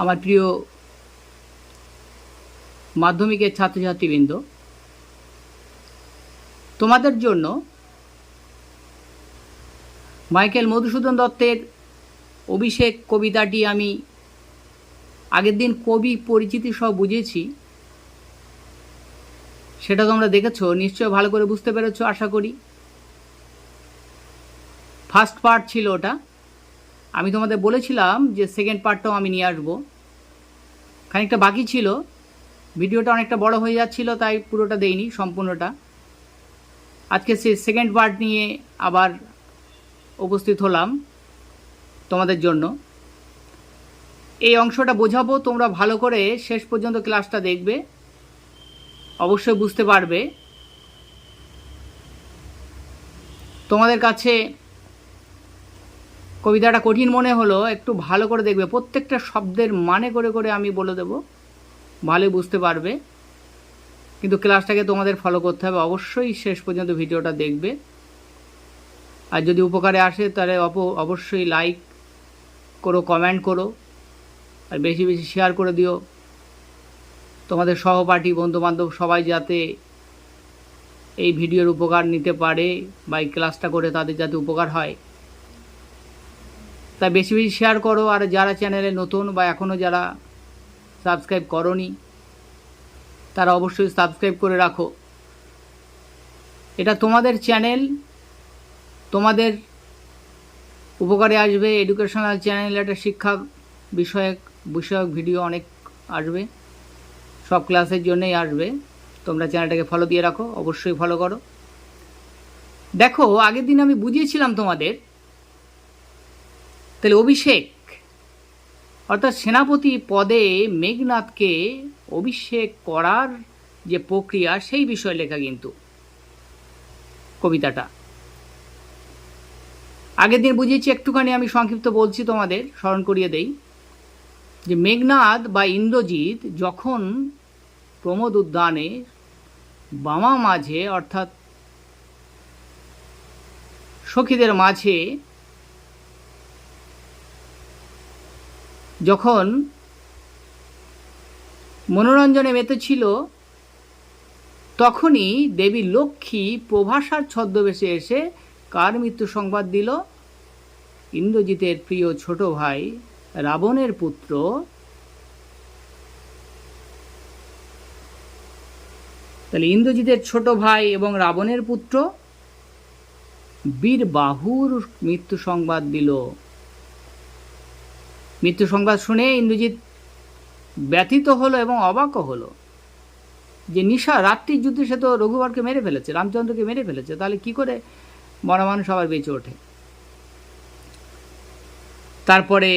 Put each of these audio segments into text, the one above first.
আমার প্রিয় মাধ্যমিকের ছাত্রছাত্রীবৃন্দ, তোমাদের জন্য মাইকেল মধুসূদন দত্তের অভিষেক কবিতাটি আমি আগের দিন কবি পরিচিতি সব বুঝেছি। সেটা তোমরা দেখেছ নিশ্চয় ভালো করে বুঝতে পেরেছ, আশা করি। ফার্স্ট পার্ট ছিল ওটা। আমি তোমাদের বলেছিলাম যে সেকেন্ড পার্টটাও আমি নিয়ে আসব। খানিকটা বাকি ছিল। ভিডিওটা অনেকটা বড় হয়ে যাচ্ছিল, তাই পুরোটা দেইনি, সম্পূর্ণটা। আজকে সেই সেকেন্ড পার্ট নিয়ে আবার উপস্থিত হলাম তোমাদের জন্য। এই অংশটা বোঝাবো, তোমরা ভালো করে শেষ পর্যন্ত ক্লাসটা দেখবে। অবশ্যই বুঝতে পারবে। তোমাদের কাছে কবিতাটা কঠিন মনে হলো, একটু ভালো করে দেখবে। প্রত্যেকটা শব্দের মানে করে করে আমি বলে দেব। ভালোই বুঝতে পারবে। কিন্তু ক্লাসটাকে তোমাদের ফলো করতে হবে। অবশ্যই শেষ পর্যন্ত ভিডিওটা দেখবে। আর যদি উপকারে আসে, তাহলে অপ, অবশ্যই লাইক করো কমেন্ট করো। আর বেশি বেশি শেয়ার করে দিও। তোমাদের সহপাঠী, বন্ধুবান্ধব সবাই যাতে এই ভিডিওর উপকার নিতে পারে বা এই ক্লাসটা করে তাদের যাতে উপকার হয়। তাই বেশি বেশি শেয়ার করো, আর যারা চ্যানেলে নতুন বা এখনও যারা সাবস্ক্রাইব করনি, তারা অবশ্যই সাবস্ক্রাইব করে রাখো। এটা তোমাদের চ্যানেল তোমাদের উপকারে আসবে। এডুকেশনাল চ্যানেল একটা শিক্ষা বিষয়ক বিষয়ক ভিডিও অনেক আসবে। সব ক্লাসের জন্যই আসবে। তোমরা চ্যানেলটাকে ফলো দিয়ে রাখো, অবশ্যই ফলো করো। দেখো, আগের দিন আমি বুঝিয়েছিলাম তোমাদের তাহলে অভিষেক। অর্থাৎ সেনাপতি পদে মেঘনাথকে অভিষেক করার যে প্রক্রিয়া, সেই বিষয়ে লেখা কিন্তু কবিতাটা। আগের দিন বুঝিয়েছি, একটুখানি আমি সংক্ষিপ্ত বলছি তোমাদের, স্মরণ করিয়ে দেই। যে মেঘনাথ বা ইন্দ্রজিৎ যখন প্রমোদ উদ্যানে বামা মাঝে, অর্থাৎ সখীদের মাঝে যখন মনোরঞ্জনে মেতেছিল তখনই দেবী লক্ষ্মী প্রভাসার ছদ্মবেশে এসে কার মৃত্যু সংবাদ দিল? ইন্দ্রজিতের প্রিয় ছোট ভাই রাবণের পুত্র তাহলে ইন্দ্রজিতের ছোট ভাই এবং রাবণের পুত্র বীর বাহুর মৃত্যু সংবাদ দিল। মৃত্যু সংবাদ শুনে ইন্দ্রজিৎ ব্যথিত হলো এবং অবাকও হলো যে নিশা রাত্রির যুদ্ধে সে তো রঘুবরকে মেরে ফেলেছে, রামচন্দ্রকে মেরে ফেলেছে, তাহলে কি করে মরা মানুষ আবার বেঁচে ওঠে? তারপরে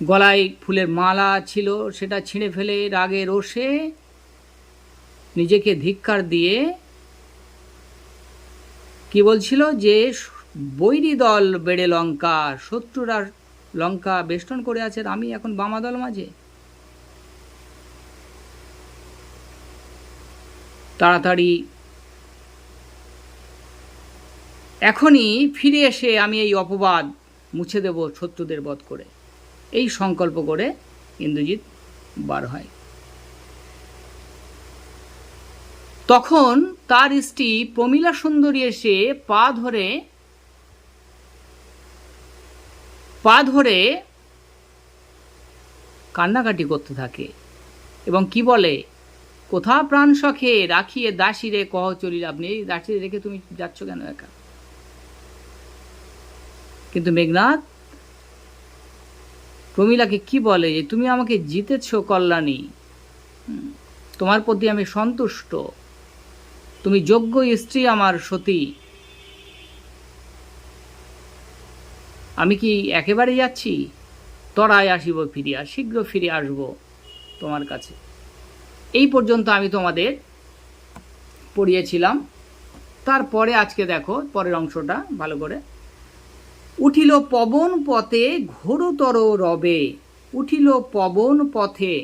গলায় ফুলের মালা ছিল, সেটা ছিঁড়ে ফেলে রাগে রোষে নিজেকে ধিক্কার দিয়ে কি বলছিল যে বৈরী দল বেড়ে লঙ্কা, শত্রুরা লঙ্কা বেষ্টন করে আছে, আমি এখন বামা দল মাঝে। তাড়াতাড়ি। এখনই ফিরে এসে আমি এই অপবাদ মুছে দেব শত্রুদের বধ করে। এই সংকল্প করে ইন্দ্রজিৎ বার হয়। তখন তার স্ত্রী প্রমীলা সুন্দরী এসে পা ধরে পা ধরে কান্নাকাটি করতে থাকে এবং কি বলে কোথা প্রাণ শখে রাখিয়ে দাসিরে কহ চলিল আপনি এই দাসি রেখে তুমি যাচ্ছ কেন একা? কিন্তু মেঘনাথ, প্রমীলাকে কি বলে, যে তুমি আমাকে জিতেছ কল্যাণী। তোমার প্রতি আমি সন্তুষ্ট। তুমি যোগ্য স্ত্রী আমার সতী। আমি কি একেবারে যাচ্ছি? তরায় আসিব, ফিরিয়া, শীঘ্র ফিরে আসব তোমার কাছে। এই পর্যন্ত আমি তোমাদের পড়িয়েছিলাম। তারপরে আজকে দেখো, পরের অংশটা ভালো করে। উঠিল পবন পথে ঘোরতর রবে, উঠিল পবন পথে।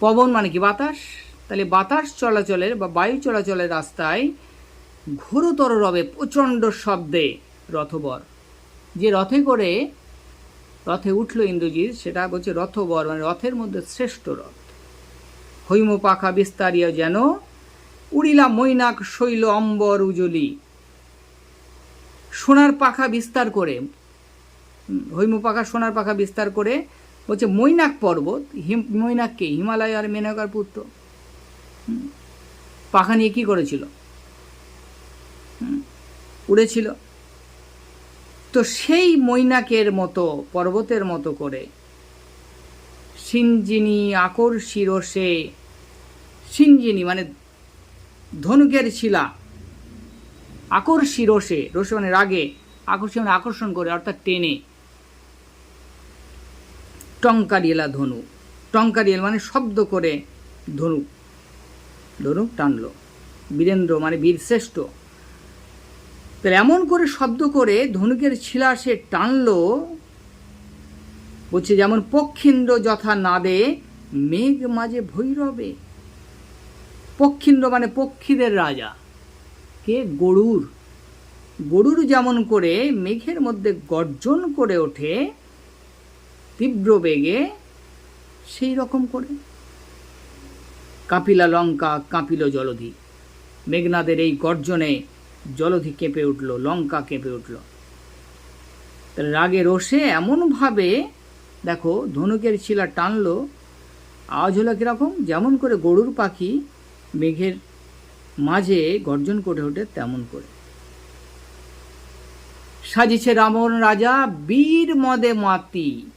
পবন মানে কি? বাতাস? তাহলে বাতাস চলাচলের বা বায়ু চলাচলের রাস্তায় ঘোরতর রবে, প্রচণ্ড শব্দে রথবর। যে রথে করে রথে উঠল ইন্দ্রজিৎ, সেটা বলছে রথবর মানে রথের মধ্যে শ্রেষ্ঠ রথ। হৈম পাখা বিস্তারিয়া যেন উড়িলা মৈনাক শৈল অম্বর উজলি। সোনার পাখা বিস্তার করে, হৈম পাখা সোনার পাখা বিস্তার করে বলছে মৈনাক পর্বত, হিম মৈনাককে হিমালয় আর মেনকার পুত্র। পাখা নিয়ে কি করেছিল? উড়েছিল। তো সেই মৈনাকের মতো, পর্বতের মতো করে। সিঞ্জিনী আকর শিরসে সিঞ্জিনী মানে ধনুকের শিলা, আকর শিরসে রসে মানে রাগে আকর্ষণ আকর্ষণ করে, অর্থাৎ টেনে। টঙ্কারিয়েলা ধনু, টঙ্কারিয়েল মানে শব্দ করে ধনু ধনুক টানলো। বীরেন্দ্র মানে বীর শ্রেষ্ঠ তাহলে এমন করে শব্দ করে ধনুকের ছিলা সে টানলো, বলছে যেমন পক্ষিন্দ্র যথা নাদে, মেঘ মাঝে ভৈরবে। পক্ষিন্দ্র মানে পক্ষীদের রাজা। কে? গরুর। গরুর যেমন করে মেঘের মধ্যে গর্জন করে ওঠে, তীব্র বেগে সেই রকম করে। কাপিলা লঙ্কা, কাঁপিল জলধি। মেঘনাদের এই গর্জনে জলধি কেঁপে উঠল, লঙ্কা কেঁপে উঠল। তাহলে রাগে রোষে এমনভাবে, দেখো, ধনুকের শিলা টানলো, আওয়াজ হলো কীরকম? যেমন করে গরুর পাখি মেঘের মাঝে গর্জন করে ওঠে, তেমন করে। সাজিছে রাবণ রাজা, বীর মদে মাতি।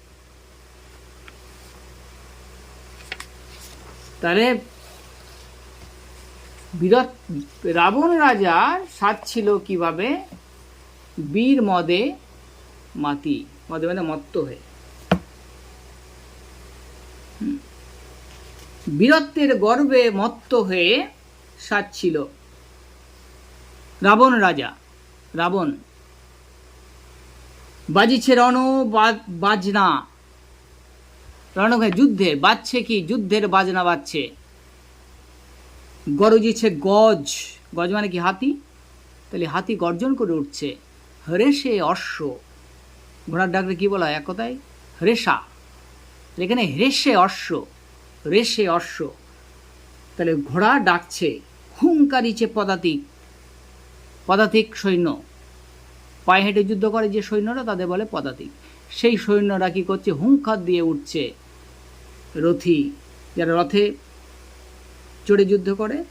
তাহলে বিরত, রাবণ রাজার রাজা সাজছিল কীভাবে? বীর মদে মাতি, মদে মানে মত্ত হয়ে। বীরত্বের গর্বে মত্ত হয়ে সাজছিল রাবণ রাজা, রাবণ। বাজিছে রণ বাজনা। রণকে যুদ্ধের, বাজছে কি? যুদ্ধের বাজনা বাজছে। গরজিছে গজ। গজ মানে কি? হাতি? তাহলে হাতি গর্জন করে উঠছে, হরেশে অশ্ব। ঘোড়ার ডাকলে কি বলা হয়? এক কথায়, হরেশা। এখানে হরেশে অশ্ব। রেশে অশ্ব। তাহলে ঘোড়া ডাকছে হুঙ্কারিছে পদাতিক। পদাতিক সৈন্য। পায়ে হেঁটে যুদ্ধ করে যে সৈন্যরা, তাদের বলে পদাতিক। সেই সৈন্যরা কি করছে? হুঙ্কার দিয়ে উঠছে। রথি, যারা রথে চড়ে যুদ্ধ করে।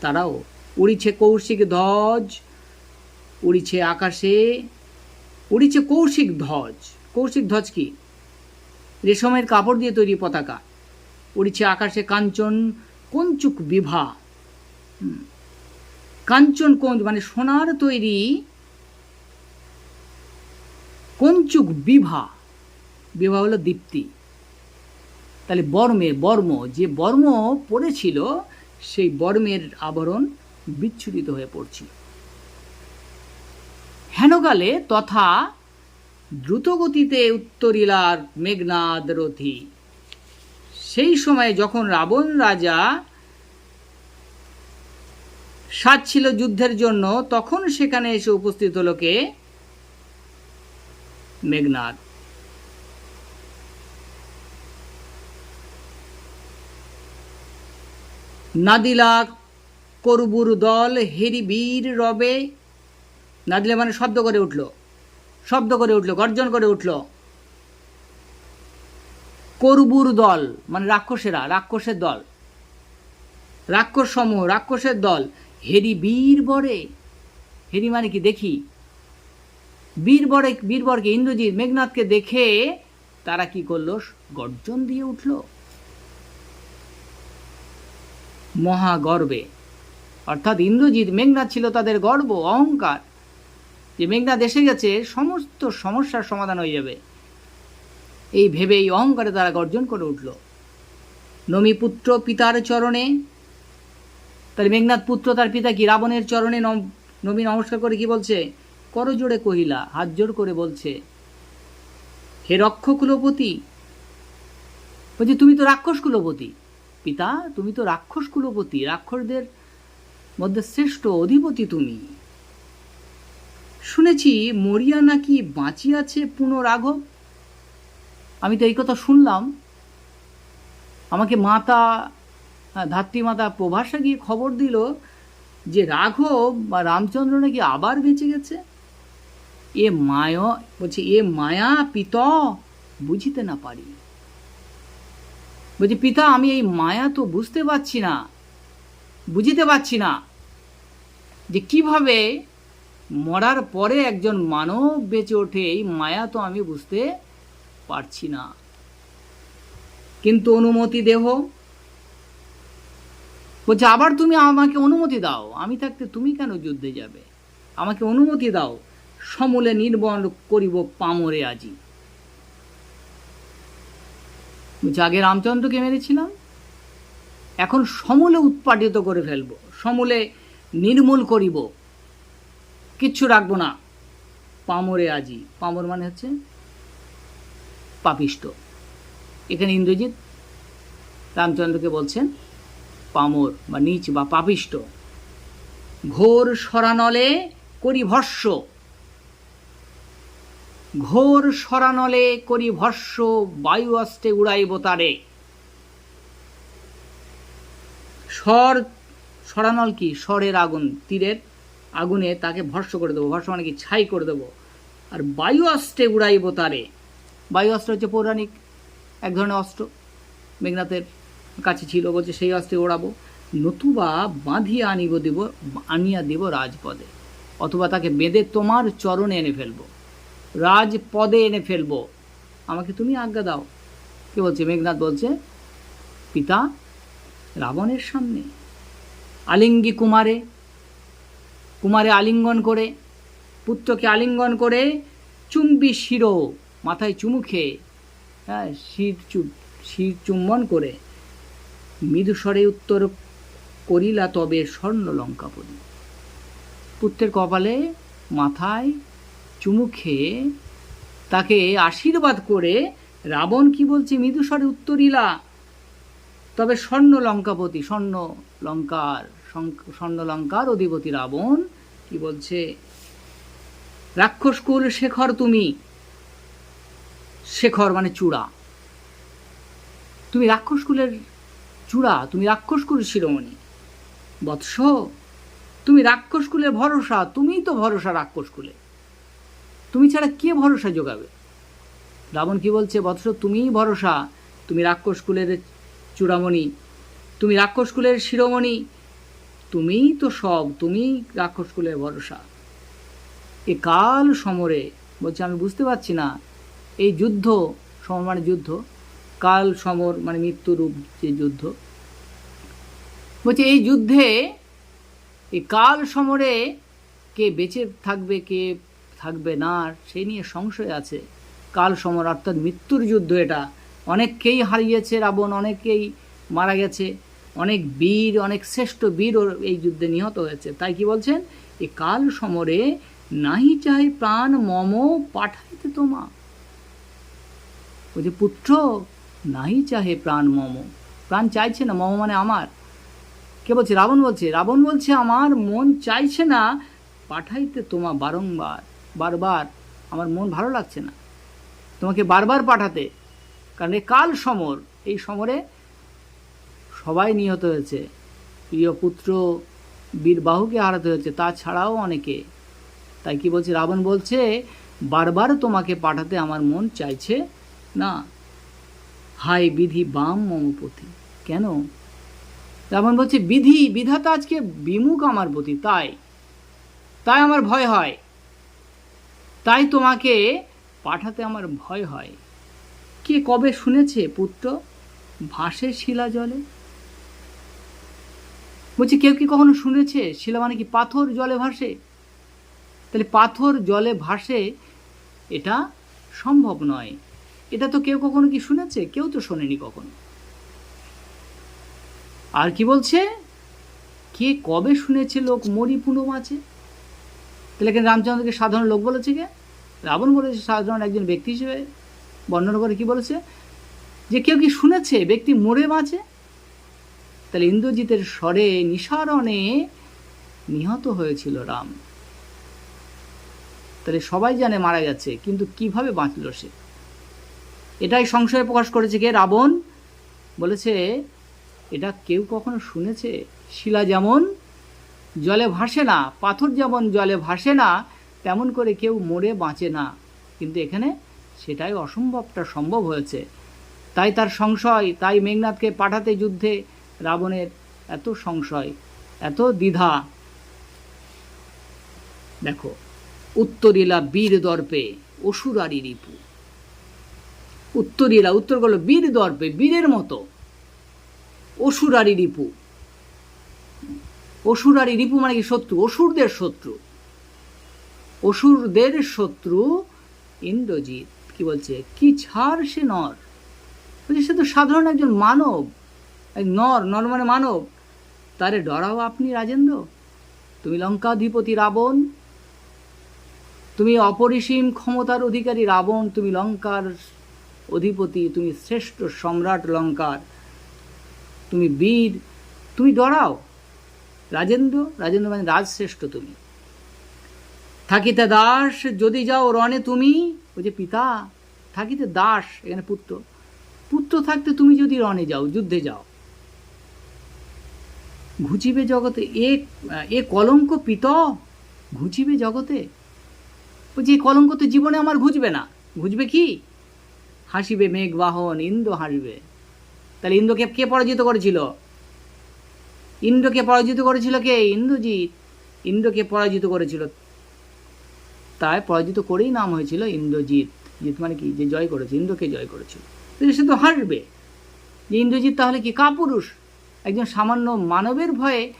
তারাও উড়িছে কৌশিক ধ্বজ, উড়িছে আকাশে, উড়িছে কৌশিক ধ্বজ। কৌশিক ধ্বজ কি? রেশমের কাপড় দিয়ে তৈরি পতাকা। উড়িছে আকাশে কাঞ্চন, কঞ্চুক বিভা। কাঞ্চন কঞ্চ মানে সোনার তৈরি কঞ্চুক বিভা। বিভা হলো দীপ্তি। তাহলে বর্মে, বর্ম, যে বর্ম পড়েছিল, সেই বর্মের আবরণ বিচ্ছুরিত হয়ে পড়ছিল। হেনকালে তথা দ্রুতগতিতে উত্তরিলার মেঘনাদ রথী সেই সময়ে যখন রাবণ রাজা সাজছিল যুদ্ধের জন্য, তখন সেখানে এসে উপস্থিত হলো কে? মেঘনাদ। নাদিলা করবুর দল হেরি বীর রবে। নাদিলা মানে শব্দ করে উঠল, শব্দ করে উঠল, গর্জন করে উঠল। করবুর দল মানে রাক্ষসেরা, রাক্ষসের দল। রাক্ষস সমূহ রাক্ষসের দল, হেরি বীর বরে। হেরি মানে কি? দেখি। বীরবরে বীরবরকে ইন্দ্রজিৎ, মেঘনাথকে দেখে তারা কি করল? গর্জন দিয়ে উঠল। মহাগর্বে। অর্থাৎ ইন্দ্রজিৎ মেঘনাথ ছিল তাদের গর্ব, অহংকার। যে মেঘনাথ এসে গেছে, সমস্ত সমস্যার সমাধান হয়ে যাবে। এই ভেবে এই অহংকারে তারা গর্জন করে উঠল। নমিপুত্র পিতার চরণে, তাহলে মেঘনাথ পুত্র তার পিতা কি রাবণের চরণে নম- নমস্কার করে কি বলছে? করজোড়ে কহিলা, হাত জোর করে বলছে, হে রক্ষ কুলপতি, বলছি, তুমি তো রাক্ষস কুলপতি। পিতা তুমি তো রাক্ষস কুলপতি রাক্ষসদের মধ্যে শ্রেষ্ঠ অধিপতি তুমি। শুনেছি মরিয়া নাকি বাঁচিয়াছে পুনরাঘব আমি তো এই কথা শুনলাম। আমাকে মাতা আহ, ধাত্রী মাতা প্রভাসা গিয়ে খবর দিল যে রাঘব বা রামচন্দ্র নাকি আবার বেঁচে গেছে। এ মায় বলছে এ মায়া পিত বুঝিতে না পারি। বলছি, পিতা, আমি এই মায়া তো বুঝতে পারছি না, বুঝিতে পারছি না যে কীভাবে মরার পরে একজন মানব বেঁচে ওঠে, এই মায়া তো আমি বুঝতে পারছি না। কিন্তু অনুমতি দেহ। বলছে, আবার তুমি আমাকে অনুমতি দাও, আমি থাকতে তুমি কেন যুদ্ধে যাবে? আমাকে অনুমতি দাও, সমূলে নির্বন করিব পামরে আজি। আগে রামচন্দ্রকে মেরেছিলাম, এখন সমূলে উৎপাদিত করে ফেলব, সমূলে নির্মূল করিব, কিচ্ছু রাখব না। পামরে আজি, পামর মানে হচ্ছে পাপিষ্ট এখানে ইন্দ্রজিৎ রামচন্দ্রকে বলছেন, পামর বা নিচ বা পাপিষ্ট ঘোর সরানলে করি ভস্য। ঘোর সরানলে করি ভস্য, বায়ু অস্ত্রে উড়াইব তারে। স্বর সরানল কি? স্বরের আগুন, তীরের আগুনে তাকে ভস্য করে দেবো। ভস্য মানে কি? ছাই করে দেবো। আর বায়ু অস্ত্রে উড়াইব তারে। বায়ু অস্ত্র হচ্ছে পৌরাণিক, এক ধরনের অস্ত্র। মেঘনাথের কাছে ছিল, বলছে সেই অস্ত্রে ওড়াবো। নতুবা বাঁধিয়া আনিব দেব, আনিয়া দেব রাজপদে। অথবা তাকে বেঁধে তোমার চরণে এনে ফেলব। রাজপদে এনে ফেলব। আমাকে তুমি আজ্ঞা দাও। কে বলছে? মেঘনাথ বলছে, পিতা, রাবণের সামনে আলিঙ্গি কুমারে কুমারে আলিঙ্গন করে, পুত্রকে আলিঙ্গন করে চুম্বি শিরো, মাথায় চুমু খেয়ে হ্যাঁ শির চুপ শির চুম্বন করে মৃদুস্বরে উত্তর করিলা তবে স্বর্ণ লঙ্কাপতি পুত্রের কপালে মাথায় চুমু খেয়ে তাকে আশীর্বাদ করে রাবণ কি বলছে? মৃদুস্বরে উত্তরিলা তবে স্বর্ণ লঙ্কাপতি স্বর্ণ লঙ্কার স্বর্ণ লঙ্কার অধিপতি রাবণ কি বলছে? রাক্ষসকুল শেখর তুমি। শেখর মানে চূড়া। তুমি রাক্ষসকুলের চূড়া, তুমি রাক্ষসকুল শিরোমণি। বৎস, তুমি রাক্ষসকুলের ভরসা, তুমিই তো ভরসা রাক্ষসকুলে তুমি ছাড়া কে ভরসা যোগাবে? রাবণ কি বলছে? বৎস তুমিই ভরসা। তুমি রাক্ষসকুলের চূড়ামণি। তুমি রাক্ষসকুলের শিরোমণি। তুমিই তো সব, তুমিই রাক্ষসকুলের ভরসা। এ কাল সমরে, বলছে, আমি বুঝতে পারছি না, এই যুদ্ধ, সমর মানে যুদ্ধ, কাল সমর মানে মৃত্যুরূপ যে যুদ্ধ, বলছে, এই যুদ্ধে এই কাল সমরে কে বেঁচে থাকবে, কে থাকবে না সেই নিয়ে সংশয় আছে। কাল সমর, অর্থাৎ মৃত্যুর যুদ্ধ এটা। অনেককেই হারিয়েছে রাবণ, অনেকেই মারা গেছে। অনেক বীর, অনেক শ্রেষ্ঠ বীর এই যুদ্ধে নিহত হয়েছে। তাই কি বলছেন? এই কাল সমরে নাহি চাই প্রাণ মম পাঠাইতে তোমা। বলছে, পুত্র, নাহি চাহে প্রাণ মম। প্রাণ চাইছে না, মম মানে আমার। কে বলছে? রাবণ বলছে। রাবণ বলছে, আমার মন চাইছে না পাঠাইতে তোমা বারংবার। বারবার আমার মন ভালো লাগছে না। তোমাকে বারবার পাঠাতে, কারণ এই কাল সমর, এই সমরে সবাই নিহত হয়েছে। প্রিয় পুত্র বীরবাহুকে হারাতে হয়েছে, তাছাড়াও অনেকে। তাই কি বলছে? রাবণ বলছে, বারবার তোমাকে পাঠাতে আমার মন চাইছে না। হাই বিধি বাম মমপতি কেন? রাবণ বলছে, বিধি, বিধাতা আজকে বিমুখ আমার প্রতি, তাই। তাই আমার ভয় হয়। তাই তোমাকে পাঠাতে আমার ভয় হয়। কে কবে শুনেছে পুত্র ভাসে শিলা জলে? বলছি, কেউ কি কখনো শুনেছে শিলা মানে কি পাথর জলে ভাসে? তাহলে পাথর জলে ভাসে এটা সম্ভব নয়। এটা তো কেউ কখনো কি শুনেছে? কেউ তো শোনেনি কখনো। আর কি বলছে? কে কবে শুনেছে লোক মরি পুনম আছে? তাহলে এখানে রামচন্দ্রকে সাধারণ লোক বলেছে কে? রাবণ বলেছে, সাধারণ একজন ব্যক্তি হিসেবে বর্ণনা করে কি বলেছে? যে কেউ কি শুনেছে ব্যক্তি মরে বাঁচে? তাহলে ইন্দ্রজিতের স্বরে নিসারণে নিহত হয়েছিল রাম। তাহলে সবাই জানে মারা গেছে, কিন্তু কীভাবে বাঁচল সে? এটাই সংশয় প্রকাশ করেছে কে? রাবণ বলেছে, এটা কেউ কখনো শুনেছে? শিলা যেমন জলে ভাসে না, পাথর যেমন জলে ভাসে না, তেমন করে কেউ মরে বাঁচে না। কিন্তু এখানে সেটাই অসম্ভবটা সম্ভব হয়েছে। তাই তার সংশয়, তাই মেঘনাথকে পাঠাতে যুদ্ধে রাবণের এত সংশয়, এত দ্বিধা। দেখো, উত্তরিলা বীর দর্পে অসুরারি রিপু। উত্তরিলা উত্তর করল, বীর দর্পে, বীরের মতো। অসুরারি রিপু। অসুরারি রিপু মানে কি শত্রু? অসুরদের শত্রু। অসুরদের শত্রু ইন্দ্রজিৎ। কি বলছে? কি ছাড় সে নর। সে তো সাধারণ একজন মানব। নর নর মানে মানব। তারে ডরাও আপনি রাজেন্দ্র। তুমি লঙ্কাধিপতি রাবণ। তুমি অপরিসীম ক্ষমতার অধিকারী রাবণ। তুমি লঙ্কার অধিপতি। তুমি শ্রেষ্ঠ সম্রাট লঙ্কার। তুমি বীর। তুমি ডরাও। রাজেন্দ্র রাজেন্দ্র মানে রাজশ্রেষ্ঠ তুমি। থাকিতে দাস যদি যাও রণে তুমি, ওই যে পিতা, থাকিতে দাস, এখানে পুত্র। পুত্র থাকতে তুমি যদি রণে যাও, যুদ্ধে যাও। ঘুচিবে জগতে এ এ কলঙ্ক পিত, ঘুচিবে জগতে। এই কলঙ্ক তো জীবনে আমার ঘুচবে না। ঘুচবে কি? হাসিবে মেঘবাহন, ইন্দ্র হাসবে। তাহলে ইন্দ্রকে কে পরাজিত করেছিল? ইন্দ্রকে পরাজিত করেছিল কে? ইন্দ্রজিৎ। ইন্দ্রকে পরাজিত করেছিল। তাই পরাজিত করেই নাম হয়েছিল ইন্দ্রজিৎ। জিৎ মানে কি? যে জয় করেছে। ইন্দ্রকে জয় করেছিল। সে তো হাসবে যে ইন্দ্রজিৎ তাহলে কি কাপুরুষ? একজন সামান্য মানবের ভয়ে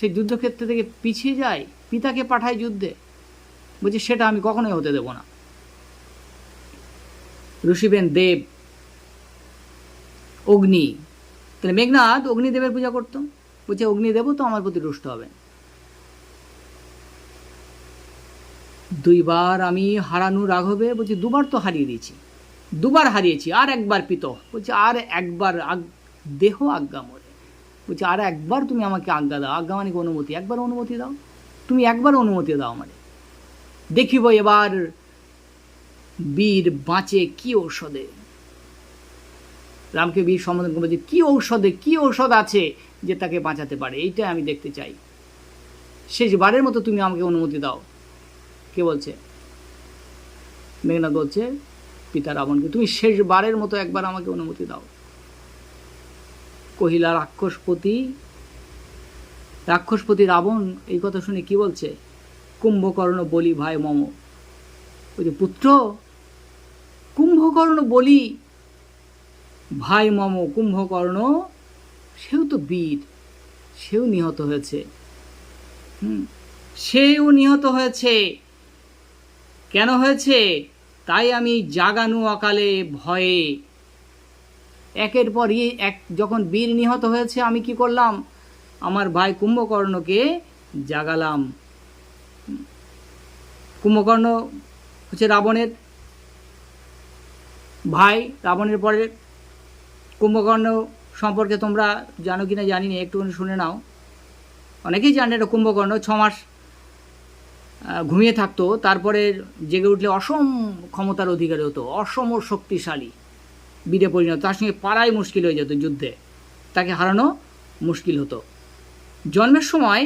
সে যুদ্ধক্ষেত্র থেকে পিছিয়ে যায়? পিতাকে পাঠায় যুদ্ধে। বলছি, সেটা আমি কখনোই হতে দেব না। ঋষিবেন দেব, অগ্নি তাহলে মেঘনাথ অগ্নিদেবের পূজা করতো। বলছে অগ্নিদেবও তো আমার প্রতি রুষ্ট হবেন। দুইবার আমি হারানো রাঘবে বলছি দুবার তো হারিয়ে দিয়েছি। দুবার হারিয়েছি, আর একবার পিত। বলছে আর একবার দেহ আজ্ঞা মরে। বলছে আর একবার তুমি আমাকে আজ্ঞা দাও। আজ্ঞা মানে অনুমতি? একবার অনুমতি দাও। তুমি একবার অনুমতি দাও আমারে। দেখিব এবার বীর বাঁচে কি ঔষধে। রামকে বীর সম্বোধন করে বলছে কি ঔষধে, কি ঔষধ আছে যে তাকে বাঁচাতে পারে? এইটাই আমি দেখতে চাই। শেষবারের মতো তুমি আমাকে অনুমতি দাও। কে বলছে? মেঘনাথ বলছে, পিতা রাবণকে, তুমি শেষবারের মতো একবার আমাকে অনুমতি দাও। কহিলা রাক্ষসপতি রাক্ষসপতি রাবণ, এই কথা শুনে কি বলছে? কুম্ভকর্ণ বলি ভাই মম। ওই যে পুত্র, কুম্ভকর্ণ বলি ভাই মম কুম্ভকর্ণ, সেও তো বীর, সেও নিহত হয়েছে। সেও নিহত হয়েছে। কেন হয়েছে? তাই আমি জাগানু অকালে ভয়ে। একের পর এক যখন বীর নিহত হয়েছে, আমি কি করলাম? আমার ভাই কুম্ভকর্ণকে জাগালাম। কুম্ভকর্ণ হচ্ছে রাবণের। ভাই রাবণের পরে কুম্ভকর্ণ সম্পর্কে তোমরা জানো কি না জানি না, একটুখানি শুনে নাও। অনেকেই জানে এটা কুম্ভকর্ণ, ছ মাস ঘুমিয়ে থাকতো, তারপরে জেগে উঠলে অসম ক্ষমতার অধিকারী হতো, অসম শক্তিশালী বীরে পরিণত, তার সঙ্গে পাড়াই মুশকিল হয়ে যেত যুদ্ধে, তাকে হারানো মুশকিল হতো। জন্মের সময়,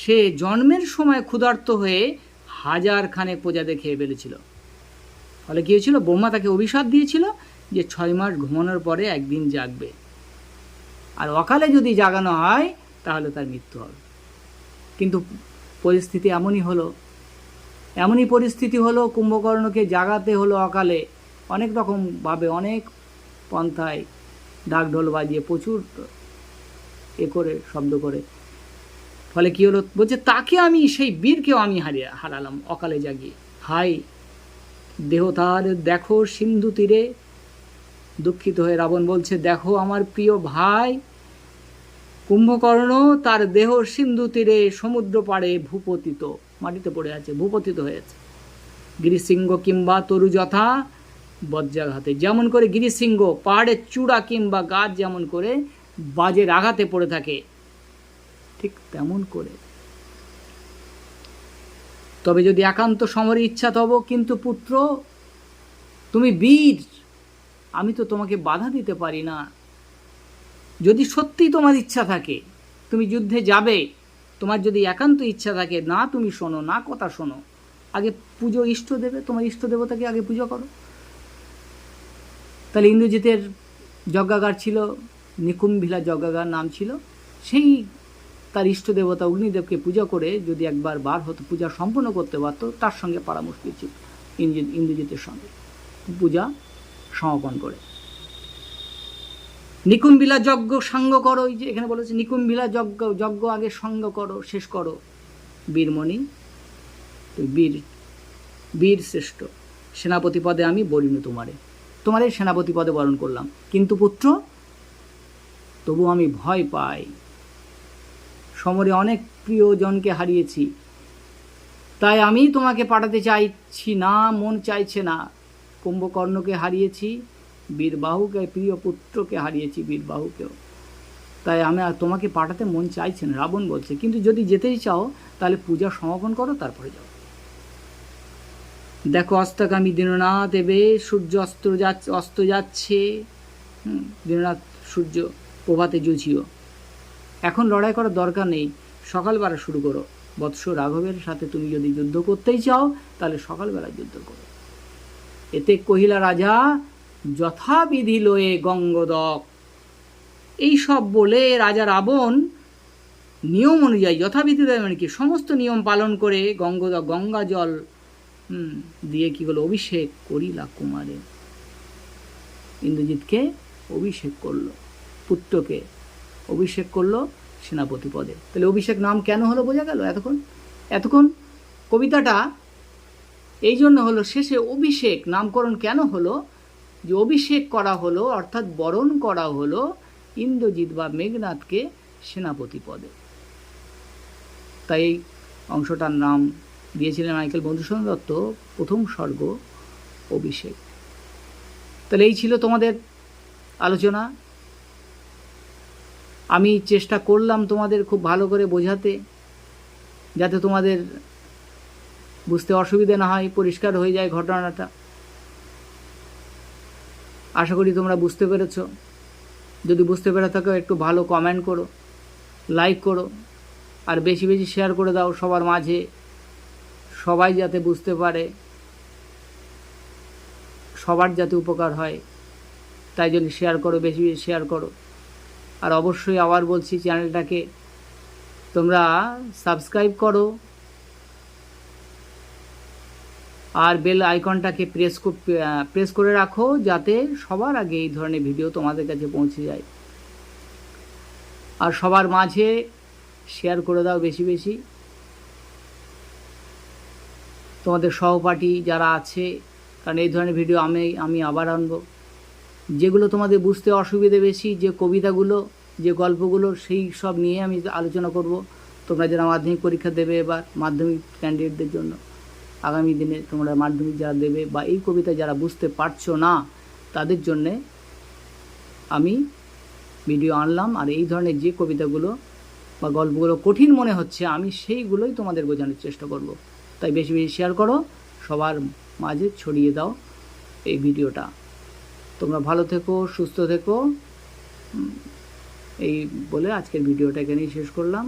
সে জন্মের সময় ক্ষুধার্ত হয়ে হাজার খানেক প্রজাদের খেয়ে ফেলেছিল। ফলে কী হয়েছিল? ব্রহ্মা তাকে অভিশাপ দিয়েছিল যে ছয় মাস ঘুমানোর পরে একদিন জাগবে। আর অকালে যদি জাগানো হয়, তাহলে তার মৃত্যু হবে। কিন্তু পরিস্থিতি এমনই হলো। এমনই পরিস্থিতি হলো, কুম্ভকর্ণকে জাগাতে হলো অকালে। অনেক রকমভাবে অনেক পন্থায় ঢাক ঢোল বাজিয়ে প্রচুর এ করে, শব্দ করে। ফলে কী হলো? বলছে, তাকে আমি, সেই বীরকেও আমি হারিয়ে, হারালাম অকালে জাগিয়ে। হাই দেহ তার দেখো সিন্ধু তীরে দুঃখিত হয়ে রাবণ বলছে, দেখো আমার প্রিয় ভাই, কুম্ভকর্ণ তার দেহ সিন্ধু তীরে সমুদ্র পাড়ে ভূপতিত, মাটিতে পড়ে আছে, ভূপতিত হয়েছে গিরিসিংহ কিংবা তরু যথা বজ্রাঘাতে, যেমন করে গিরিসিংহ পাহাড়ের চূড়া কিংবা গাছ যেমন করে বাজের আঘাতে পড়ে থাকে, ঠিক তেমন করে। তবে যদি একান্ত সমরের ইচ্ছা তব, কিন্তু পুত্র, তুমি বীর আমি তো তোমাকে বাধা দিতে পারি না। যদি সত্যিই তোমার ইচ্ছা থাকে, তুমি যুদ্ধে যাবে, তোমার যদি একান্ত ইচ্ছা থাকে, না তুমি শোনো, না কথা শোনো, আগে পুজো ইষ্ট দেবে, তোমার ইষ্ট দেবতাকে আগে পুজো করো। তাহলে ইন্দ্রজিতের যজ্ঞাগার ছিল, নিকুম্ভিলা যজ্ঞাগার নাম ছিল, সেই তার ইষ্ট দেবতা অগ্নিদেবকে পূজা করে যদি একবার বার হতো, পূজা সম্পন্ন করতে পারতো, তার সঙ্গে পারা মুশকিল ছিল ইন্দ্র- ইন্দ্রজিতের সঙ্গে। পূজা সমাপন করে। নিকুম্বিলা যজ্ঞ সাঙ্গ করো, এই যে এখানে বলেছে নিকুম্বিলা যজ্ঞ যজ্ঞ আগে সঙ্গ করো, শেষ করো। বীরমণি বীর বীর শ্রেষ্ঠ, সেনাপতি পদে আমি বলিনি তোমারে। তোমারে সেনাপতি পদে বরণ করলাম। কিন্তু পুত্র, তবু আমি ভয় পাই। সমরে অনেক প্রিয়জনকে হারিয়েছি। তাই আমি তোমাকে পাঠাতে চাইছি না, মন চাইছে না। কুম্ভকর্ণকে হারিয়েছি, বীরবাহুকে, প্রিয় পুত্রকে হারিয়েছি বীরবাহুকেও। তাই আমি আর তোমাকে পাঠাতে মন চাইছে না, রাবণ বলছে। কিন্তু যদি যেতেই চাও, তাহলে পূজা সমাপন করো, তারপরে যাও। দেখো অস্তকামী দীননাথ এবে সূর্য অস্ত যাচ্ছে অস্ত যাচ্ছে। দীননাথ সূর্য প্রভাতে জুঝিও এখন লড়াই করার দরকার নেই সকালবেলা শুরু করো। বৎস রাঘবের সাথে তুমি যদি যুদ্ধ করতেই চাও, তাহলে সকালবেলা যুদ্ধ করো। এতে কহিলা রাজা, যথাবিধি লয়ে গঙ্গদক। এই সব বলে রাজা রাবণ নিয়ম অনুযায়ী, যথাবিধি মানে কি, সমস্ত নিয়ম পালন করে গঙ্গদক গঙ্গা জল দিয়ে কি হলো, অভিষেক করিলা কুমারে। ইন্দ্রজিৎকে অভিষেক করল, পুত্রকে অভিষেক করল সেনাপতি পদে। তাহলে অভিষেক নাম কেন হলো বোঝা গেল এতক্ষণ? এতক্ষণ কবিতাটা এই জন্য হলো শেষে অভিষেক, নামকরণ কেন হলো? যে অভিষেক করা হলো, অর্থাৎ বরণ করা হলো ইন্দ্রজিৎ বা মেঘনাথকে সেনাপতি পদে। তাই এই অংশটার নাম দিয়েছিলেন মাইকেল মধুসূদন দত্ত, প্রথম স্বর্গ অভিষেক। তাহলে এই ছিল তোমাদের আলোচনা। আমি চেষ্টা করলাম তোমাদের খুব ভালো করে বোঝাতে, যাতে তোমাদের বুঝতে অসুবিধা না হয়, পরিষ্কার হয়ে যায় ঘটনাটা। আশা করি তোমরা বুঝতে পেরেছ। যদি বুঝতে পেরে থাকো, একটু ভালো কমেন্ট করো লাইক করো, আর বেশি বেশি শেয়ার করে দাও সবার মাঝে। সবাই যাতে বুঝতে পারে, সবার যাতে উপকার হয়, তাই জন্য শেয়ার করো, বেশি বেশি শেয়ার করো। আর অবশ্যই আবার বলছি চ্যানেলটাকে, তোমরা সাবস্ক্রাইব করো আর বেল আইকনটাকে প্রেস প্রেস করে রাখো যাতে সবার আগে এই ধরনের ভিডিও তোমাদের কাছে পৌঁছে যায়। আর সবার মাঝে শেয়ার করে দাও বেশি বেশি। তোমাদের সহপাঠী যারা আছে, কারণ এই ধরনের ভিডিও আমি আমি আবার আনব। যেগুলো তোমাদের বুঝতে অসুবিধে বেশি, যে কবিতাগুলো, যে গল্পগুলো, সেই সব নিয়ে আমি আলোচনা করব। তোমরা যারা মাধ্যমিক পরীক্ষা দেবে এবার মাধ্যমিক ক্যান্ডিডেটদের জন্য। আগামী দিনে তোমরা মাধ্যমিক যারা দেবে বা এই কবিতা যারা বুঝতে পারছ না, তাদের জন্যে আমি ভিডিও আনলাম। আর এই ধরনের যে কবিতাগুলো বা গল্পগুলো কঠিন মনে হচ্ছে, আমি সেইগুলোই তোমাদের বোঝানোর চেষ্টা করব। তাই বেশি বেশি শেয়ার করো, সবার মাঝে ছড়িয়ে দাও এই ভিডিওটা তোমরা ভালো থেকো, সুস্থ থেকো। এই বলে আজকের ভিডিওটা এখানেই শেষ করলাম।